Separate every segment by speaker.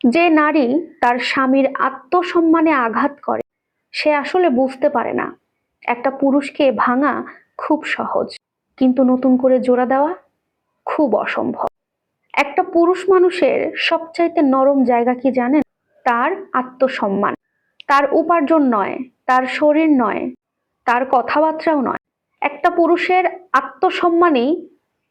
Speaker 1: যে নারী তার স্বামীর আত্মসম্মানে আঘাত করে, সে আসলে বুঝতে পারে না। একটা পুরুষকে ভাঙা খুব সহজ, কিন্তু নতুন করে জোড়া দেওয়া খুব অসম্ভব। একটা পুরুষ মানুষের সবচাইতে নরম জায়গা কি জানেন? তার আত্মসম্মান। তার উপার্জন নয়, তার শরীর নয়, তার কথাবার্তাও নয়। একটা পুরুষের আত্মসম্মানই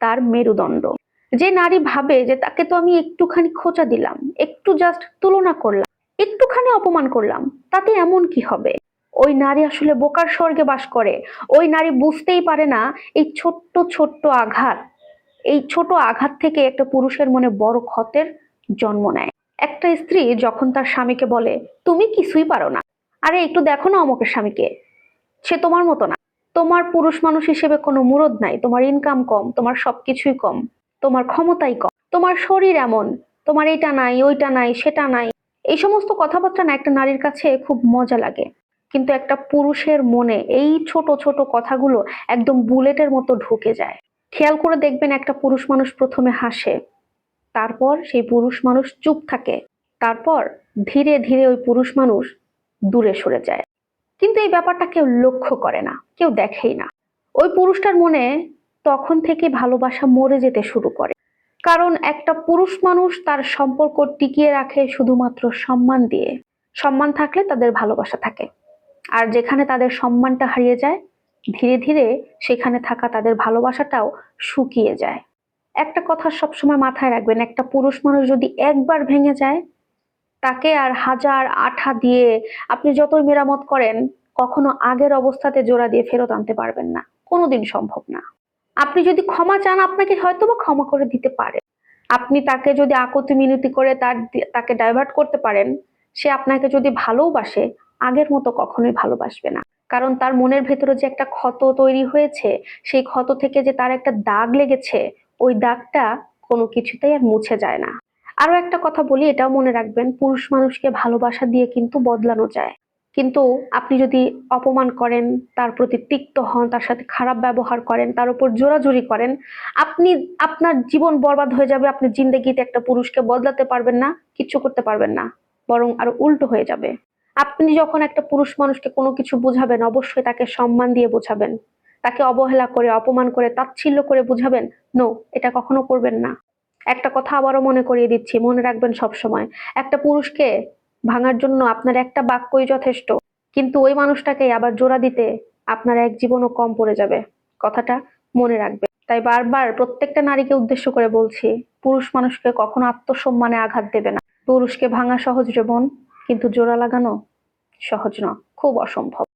Speaker 1: তার মেরুদণ্ড। যে নারী ভাবে যে তাকে তো আমি একটুখানি খোঁচা দিলাম, একটু জাস্ট তুলনা করলাম, একটুখানি অপমান করলাম, তাতে এমন কি হবে? ওই নারী আসলে বোকার স্বর্গে বাস করে, ওই নারী বুঝতেই পারে না এই ছোট্ট ছোট্ট আঘাত, এই ছোট আঘাত থেকে একটা পুরুষের মনে বড় ক্ষতের জন্ম নেয়। একটা স্ত্রী যখন তার স্বামীকে বলে, তুমি কিছুই পারো না। আরে, একটু দেখো না অমকের স্বামীকে, সে তোমার মতো না। তোমার পুরুষ মানুষ হিসেবে কোনো মুরদ নাই, তোমার ইনকাম কম, তোমার সবকিছুই কম। তোমার ক্ষমতাই কম। তোমার শরীর এমন, তোমার এটা নাই, ওইটা নাই, সেটা নাই। এই সমস্ত কথাবার্তা না একটা নারীর কাছে খুব মজা লাগে। কিন্তু একটা পুরুষের মনে এই ছোট ছোট কথাগুলো একদম বুলেটের মতো ঢুকে যায়। খেয়াল করে দেখবেন একটা পুরুষ মানুষ প্রথমে হাসে, তারপর সেই পুরুষ মানুষ চুপ থাকে, তারপর ধীরে ধীরে ওই পুরুষ মানুষ দূরে সরে যায়। কিন্তু এই ব্যাপারটা কেউ লক্ষ্য করে না, কেউ দেখেই না। ওই পুরুষটার মনে তখন থেকে ভালোবাসা মরে যেতে শুরু করে। কারণ একটা পুরুষ মানুষ তার সম্পর্ক টিকিয়ে রাখে শুধুমাত্র সম্মান দিয়ে। সম্মান থাকলে তাদের ভালোবাসা থাকে। আর যেখানে তাদের সম্মানটা হারিয়ে যায়, ধীরে ধীরে সেখানে থাকা তাদের ভালোবাসাটাও শুকিয়ে যায়। একটা কথা সবসময় মাথায় রাখবেন, একটা পুরুষ মানুষ যদি একবার ভেঙে যায়, তাকে আর হাজার আঠা দিয়ে আপনি যতই মেরামত করেন, কখনো আগের অবস্থাতে জোড়া দিয়ে ফেরত আনতে পারবেন না। কোনোদিন সম্ভব না। আপনি যদি ক্ষমা চান, আপনাকে হয়তো বা ক্ষমা করে দিতে পারে। আপনি তাকে যদি আকতি মিনতি করে তার তাকে ডাইভার্ট করতে পারেন, সে আপনাকে যদি ভালোবাসে আগের মতো কখনোই ভালোবাসবে না। কারণ তার মনের ভেতরে যে একটা ক্ষত তৈরি হয়েছে, সেই ক্ষত থেকে যে তার একটা দাগ লেগেছে, ওই দাগটা কোনো কিছুতেই আর মুছে যায় না। আরও একটা কথা বলি, এটাও মনে রাখবেন, পুরুষ মানুষকে ভালোবাসা দিয়ে কিন্তু বদলানো যায়। কিন্তু আপনি যদি অপমান করেন, তার প্রতি তিক্ত হন, তার সাথে খারাপ ব্যবহার করেন, তার উপর জোরাজুরি করেন, আপনি, আপনার জীবন বরবাদ হয়ে যাবে, আপনি জিন্দগিতে একটা পুরুষকে বদলাতে পারবেন না, কিচ্ছু করতে পারবেন না, বরং আরও উল্টো হয়ে যাবে। আপনি যখন একটা পুরুষ মানুষকে কোনো কিছু বুঝাবেন, অবশ্যই তাকে সম্মান দিয়ে বোঝাবেন। তাকে অবহেলা করে, অপমান করে, তাচ্ছিল্য করে বুঝাবেন, নো, এটা কখনো করবেন না। একটা কথা আবারও মনে করিয়ে দিচ্ছি, মনে রাখবেন সব সময় একটা পুরুষকে ভাঙার জন্য আপনার একটা বাক্যই যথেষ্ট। কিন্তু ওই মানুষটাকে আবার জোড়া দিতে আপনার এক জীবনও কম পড়ে যাবে। কথাটা মনে রাখবে। তাই বারবার প্রত্যেকটা নারীকে উদ্দেশ্য করে বলছি, পুরুষ মানুষকে কখনো আত্মসম্মানে আঘাত দেবে না। পুরুষকে ভাঙা সহজ জীবন কিন্তু জোড়া লাগানো সহজ না খুব অসম্ভব।